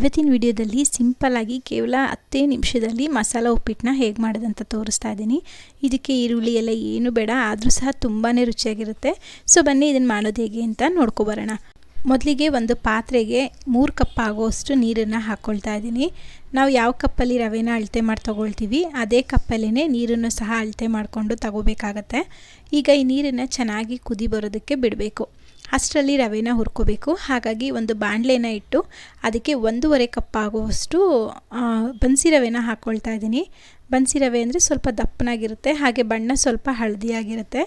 ಇವತ್ತಿನ ವಿಡಿಯೋದಲ್ಲಿ ಸಿಂಪಲ್ಲಾಗಿ ಕೇವಲ ಹತ್ತೇ ನಿಮಿಷದಲ್ಲಿ ಮಸಾಲ ಉಪ್ಪಿಟ್ಟನ್ನ ಹೇಗೆ ಮಾಡೋದಂತ ತೋರಿಸ್ತಾ ಇದ್ದೀನಿ. ಇದಕ್ಕೆ ಈರುಳ್ಳಿ ಎಲ್ಲ ಏನು ಬೇಡ, ಆದರೂ ಸಹ ತುಂಬಾ ರುಚಿಯಾಗಿರುತ್ತೆ. ಸೊ ಬನ್ನಿ ಇದನ್ನು ಮಾಡೋದು ಹೇಗೆ ಅಂತ ನೋಡ್ಕೊಬರೋಣ ಮೊದಲಿಗೆ ಒಂದು ಪಾತ್ರೆಗೆ ಮೂರು ಕಪ್ ಆಗೋಷ್ಟು ನೀರನ್ನು ಹಾಕ್ಕೊಳ್ತಾ ಇದ್ದೀನಿ. ನಾವು ಯಾವ ಕಪ್ಪಲ್ಲಿ ರವೆನ ಅಳತೆ ಮಾಡಿ ತೊಗೊಳ್ತೀವಿ, ಅದೇ ಕಪ್ಪಲ್ಲೇ ನೀರನ್ನು ಸಹ ಅಳತೆ ಮಾಡಿಕೊಂಡು ತಗೋಬೇಕಾಗತ್ತೆ. ಈಗ ಈ ನೀರನ್ನು ಚೆನ್ನಾಗಿ ಕುದಿ ಬರೋದಕ್ಕೆ ಬಿಡಬೇಕು. ಅಷ್ಟರಲ್ಲಿ ರವೆನ ಹುರ್ಕೋಬೇಕು. ಹಾಗಾಗಿ ಒಂದು ಬಾಣಲೆನ ಇಟ್ಟು ಅದಕ್ಕೆ ಒಂದೂವರೆ ಕಪ್ ಆಗುವಷ್ಟು ಬನ್ಸಿ ರವೆನ ಹಾಕ್ಕೊಳ್ತಾ ಇದ್ದೀನಿ. ಬನ್ಸಿ ರವೆ ಅಂದರೆ ಸ್ವಲ್ಪ ದಪ್ಪನಾಗಿರುತ್ತೆ, ಹಾಗೆ ಬಣ್ಣ ಸ್ವಲ್ಪ ಹಳದಿಯಾಗಿರುತ್ತೆ.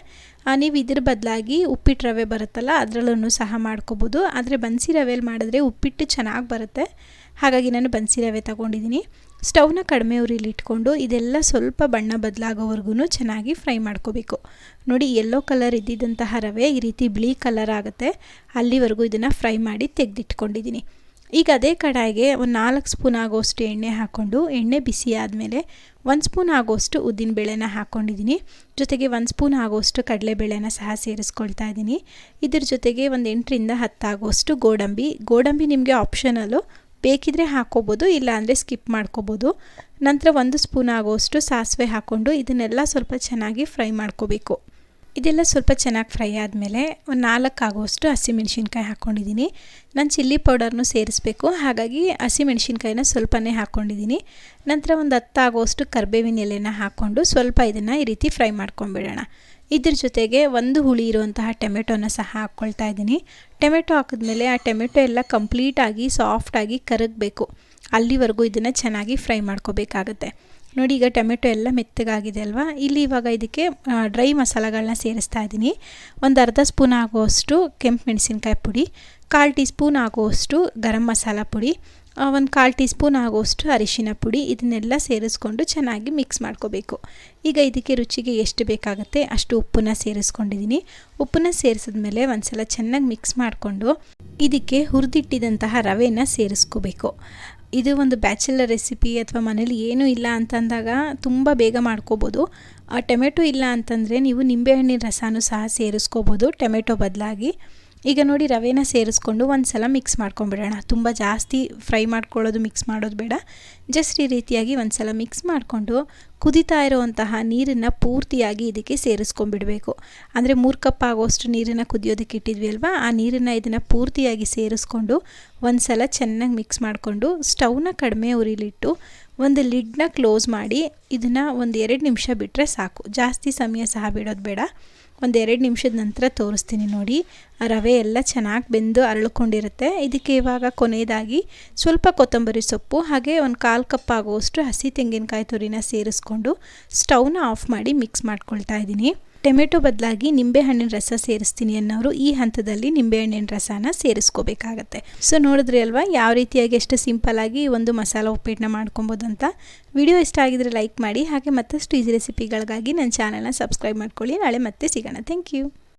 ನೀವು ಇದ್ರ ಬದಲಾಗಿ ಉಪ್ಪಿಟ್ಟು ರವೆ ಬರುತ್ತಲ್ಲ ಅದರಲ್ಲೂ ಸಹ ಮಾಡ್ಕೋಬೋದು. ಆದರೆ ಬನ್ಸಿ ರವೆಯಲ್ಲಿ ಮಾಡಿದ್ರೆ ಉಪ್ಪಿಟ್ಟು ಚೆನ್ನಾಗಿ ಬರುತ್ತೆ. ಹಾಗಾಗಿ ನಾನು ಬನ್ಸಿ ರವೆ ತಗೊಂಡಿದ್ದೀನಿ. ಸ್ಟವ್ನ ಕಡಿಮೆ ಉರಿಲಿ ಇಟ್ಕೊಂಡು ಇದೆಲ್ಲ ಸ್ವಲ್ಪ ಬಣ್ಣ ಬದಲಾಗೋವರೆಗೂ ಚೆನ್ನಾಗಿ ಫ್ರೈ ಮಾಡ್ಕೋಬೇಕು. ನೋಡಿ ಯೆಲ್ಲೋ ಕಲರ್ ಇದ್ದಿದ್ದಂತಹ ರವೆ ಈ ರೀತಿ ಬಿಳಿ ಕಲರ್ ಆಗುತ್ತೆ. ಅಲ್ಲಿವರೆಗೂ ಇದನ್ನು ಫ್ರೈ ಮಾಡಿ ತೆಗೆದಿಟ್ಕೊಂಡಿದ್ದೀನಿ ಈಗ ಅದೇ ಕಡಾಯಿಗೆ ಒಂದು ನಾಲ್ಕು ಸ್ಪೂನ್ ಆಗೋಷ್ಟು ಎಣ್ಣೆ ಹಾಕ್ಕೊಂಡು, ಎಣ್ಣೆ ಬಿಸಿ ಆದಮೇಲೆ ಒಂದು ಸ್ಪೂನ್ ಆಗೋಷ್ಟು ಉದ್ದಿನಬೇಳೆನ ಹಾಕ್ಕೊಂಡಿದ್ದೀನಿ ಜೊತೆಗೆ ಒಂದು ಸ್ಪೂನ್ ಆಗೋಷ್ಟು ಕಡಲೆಬೇಳೆನ ಸಹ ಸೇರಿಸ್ಕೊಳ್ತಾ ಇದ್ದೀನಿ ಇದ್ರ ಜೊತೆಗೆ ಒಂದು ಎಂಟರಿಂದ ಹತ್ತಾಗೋಷ್ಟು ಗೋಡಂಬಿ. ಗೋಡಂಬಿ ನಿಮಗೆ ಆಪ್ಷನಲ್ಲು ಬೇಕಿದ್ರೆ ಹಾಕ್ಕೋಬೋದು ಇಲ್ಲ ಅಂದರೆ ಸ್ಕಿಪ್ ಮಾಡ್ಕೋಬೋದು. ನಂತರ ಒಂದು ಸ್ಪೂನ್ ಆಗೋಷ್ಟು ಸಾಸಿವೆ ಹಾಕ್ಕೊಂಡು ಇದನ್ನೆಲ್ಲ ಸ್ವಲ್ಪ ಚೆನ್ನಾಗಿ ಫ್ರೈ ಮಾಡ್ಕೋಬೇಕು. ಇದೆಲ್ಲ ಸ್ವಲ್ಪ ಚೆನ್ನಾಗಿ ಫ್ರೈ ಆದಮೇಲೆ ಒಂದು ನಾಲ್ಕು ಆಗೋಷ್ಟು ಹಸಿಮೆಣ್ಸಿನ್ಕಾಯಿ ಹಾಕ್ಕೊಂಡಿದ್ದೀನಿ ನಾನು ಚಿಲ್ಲಿ ಪೌಡರ್ನು ಸೇರಿಸ್ಬೇಕು. ಹಾಗಾಗಿ ಹಸಿಮೆಣ್ಸಿನ್ಕಾಯಿನ ಸ್ವಲ್ಪನೇ ಹಾಕ್ಕೊಂಡಿದ್ದೀನಿ ನಂತರ ಒಂದು ಹತ್ತು ಆಗುವಷ್ಟು ಕರ್ಬೇವಿನ ಎಲೆನ ಹಾಕ್ಕೊಂಡು ಸ್ವಲ್ಪ ಇದನ್ನು ಈ ರೀತಿ ಫ್ರೈ ಮಾಡ್ಕೊಂಬಿಡೋಣ ಇದ್ರ ಜೊತೆಗೆ ಒಂದು ಹುಳಿ ಇರುವಂತಹ ಟೊಮೆಟೊನ ಸಹ ಹಾಕ್ಕೊಳ್ತಾ ಇದ್ದೀನಿ. ಟೊಮೆಟೊ ಹಾಕಿದ್ಮೇಲೆ ಆ ಟೊಮೆಟೊ ಎಲ್ಲ ಕಂಪ್ಲೀಟಾಗಿ ಸಾಫ್ಟಾಗಿ ಕರಗಬೇಕು. ಅಲ್ಲಿವರೆಗೂ ಇದನ್ನು ಚೆನ್ನಾಗಿ ಫ್ರೈ ಮಾಡ್ಕೋಬೇಕಾಗತ್ತೆ. ನೋಡಿ, ಈಗ ಟೊಮೆಟೊ ಎಲ್ಲ ಮೆತ್ತಗಾಗಿದೆ ಅಲ್ವಾ? ಇಲ್ಲಿ ಇವಾಗ ಇದಕ್ಕೆ ಡ್ರೈ ಮಸಾಲೆಗಳನ್ನ ಸೇರಿಸ್ತಾ ಇದ್ದೀನಿ. ಒಂದು ಅರ್ಧ ಸ್ಪೂನ್ ಆಗುವಷ್ಟು ಕೆಂಪು ಮೆಣಸಿನ್ಕಾಯಿ ಪುಡಿ, ಕಾಲು ಟೀ ಸ್ಪೂನ್ ಆಗುವಷ್ಟು ಗರಂ ಮಸಾಲ ಪುಡಿ ಒಂದು ಕಾಲು ಟೀ ಸ್ಪೂನ್ ಆಗುವಷ್ಟು ಅರಿಶಿನ ಪುಡಿ, ಇದನ್ನೆಲ್ಲ ಸೇರಿಸ್ಕೊಂಡು ಚೆನ್ನಾಗಿ ಮಿಕ್ಸ್ ಮಾಡ್ಕೋಬೇಕು. ಈಗ ಇದಕ್ಕೆ ರುಚಿಗೆ ಎಷ್ಟು ಬೇಕಾಗುತ್ತೆ ಅಷ್ಟು ಉಪ್ಪನ್ನ ಸೇರಿಸ್ಕೊಂಡಿದ್ದೀನಿ. ಉಪ್ಪನ್ನ ಸೇರಿಸಿದ್ಮೇಲೆ ಒಂದು ಸಲ ಚೆನ್ನಾಗಿ ಮಿಕ್ಸ್ ಮಾಡಿಕೊಂಡು ಇದಕ್ಕೆ ಹುರಿದಿಟ್ಟಿದಂತಹ ರವೆನ ಸೇರಿಸ್ಕೋಬೇಕು. ಇದು ಒಂದು ಬ್ಯಾಚುಲರ್ ರೆಸಿಪಿ ಅಥವಾ ಮನೇಲಿ ಏನೂ ಇಲ್ಲ ಅಂತಂದಾಗ ತುಂಬ ಬೇಗ ಮಾಡ್ಕೋಬೋದು. ಟೊಮೆಟೊ ಇಲ್ಲ ಅಂತಂದರೆ ನೀವು ನಿಂಬೆಹಣ್ಣಿನ ರಸನೂ ಸಹ ಸೇರಿಸ್ಕೋಬೋದು ಟೊಮೆಟೊ ಬದಲಾಗಿ. ಈಗ ನೋಡಿ ರವೆನ ಸೇರಿಸ್ಕೊಂಡು ಒಂದು ಸಲ ಮಿಕ್ಸ್ ಮಾಡ್ಕೊಂಬಿಡೋಣ ತುಂಬ ಜಾಸ್ತಿ ಫ್ರೈ ಮಾಡ್ಕೊಳ್ಳೋದು ಮಿಕ್ಸ್ ಮಾಡೋದು ಬೇಡ. ಜಸ್ಟ್ ಈ ರೀತಿಯಾಗಿ ಒಂದು ಸಲ ಮಿಕ್ಸ್ ಮಾಡಿಕೊಂಡು ಕುದಿತಾ ಇರುವಂತಹ ನೀರನ್ನು ಪೂರ್ತಿಯಾಗಿ ಇದಕ್ಕೆ ಸೇರಿಸ್ಕೊಂಡ್ಬಿಡಬೇಕು. ಅಂದರೆ ಮೂರು ಕಪ್ ಆಗೋಷ್ಟು ನೀರನ್ನು ಕುದಿಯೋದಕ್ಕೆ ಇಟ್ಟಿದ್ವಿ ಅಲ್ವಾ ಆ ನೀರನ್ನು ಇದನ್ನು ಪೂರ್ತಿಯಾಗಿ ಸೇರಿಸ್ಕೊಂಡು ಒಂದು ಸಲ ಚೆನ್ನಾಗಿ ಮಿಕ್ಸ್ ಮಾಡಿಕೊಂಡು ಸ್ಟವ್ನ ಕಡಿಮೆ ಉರಿಲಿಟ್ಟು ಒಂದು ಲಿಡ್ನ ಕ್ಲೋಸ್ ಮಾಡಿ ಇದನ್ನು ಒಂದು ಎರಡು ನಿಮಿಷ ಬಿಟ್ಟರೆ ಸಾಕು. ಜಾಸ್ತಿ ಸಮಯ ಸಹ ಬಿಡೋದು ಬೇಡ. ಒಂದು ಎರಡು ನಿಮಿಷದ ನಂತರ ತೋರಿಸ್ತೀನಿ ನೋಡಿ. ರವೆ ಎಲ್ಲ ಚೆನ್ನಾಗಿ ಬೆಂದು ಅರಳ್ಕೊಂಡಿರುತ್ತೆ. ಇದಕ್ಕೆ ಇವಾಗ ಕೊನೆಯದಾಗಿ ಸ್ವಲ್ಪ ಕೊತ್ತಂಬರಿ ಸೊಪ್ಪು, ಹಾಗೆ ಒಂದು ಕಾಲು ಕಪ್ ಆಗುವಷ್ಟು ಹಸಿ ತೆಂಗಿನಕಾಯಿ ತುರಿನ ಸೇರಿಸ್ಕೊಂಡು ಸ್ಟವ್ನ ಆಫ್ ಮಾಡಿ ಮಿಕ್ಸ್ ಮಾಡ್ಕೊಳ್ತಾ ಇದ್ದೀನಿ. ಟೊಮೆಟೊ ಬದಲಾಗಿ ನಿಂಬೆಹಣ್ಣಿನ ರಸ ಸೇರಿಸ್ತೀನಿ ಅನ್ನೋರು ಈ ಹಂತದಲ್ಲಿ ನಿಂಬೆಹಣ್ಣಿನ ರಸನ ಸೇರಿಸ್ಕೋಬೇಕಾಗತ್ತೆ. ಸೊ ನೋಡಿದ್ರಿ ಅಲ್ವಾ? ಯಾವ ರೀತಿಯಾಗಿ ಎಷ್ಟು ಸಿಂಪಲ್ಲಾಗಿ ಒಂದು ಮಸಾಲ ಉಪ್ಪಿಟ್ಟನ್ನ ಮಾಡ್ಕೊಬೋದು ಅಂತ? ವಿಡಿಯೋ ಇಷ್ಟ ಆಗಿದ್ರೆ ಲೈಕ್ ಮಾಡಿ, ಹಾಗೆ ಮತ್ತಷ್ಟು ಈಸಿ ರೆಸಿಪಿಗಳಿಗಾಗಿ ನನ್ನ ಚಾನಲ್ನ ಸಬ್ಸ್ಕ್ರೈಬ್ ಮಾಡ್ಕೊಳ್ಳಿ. ನಾಳೆ ಮತ್ತೆ ಸಿಗೋಣ. Thank you.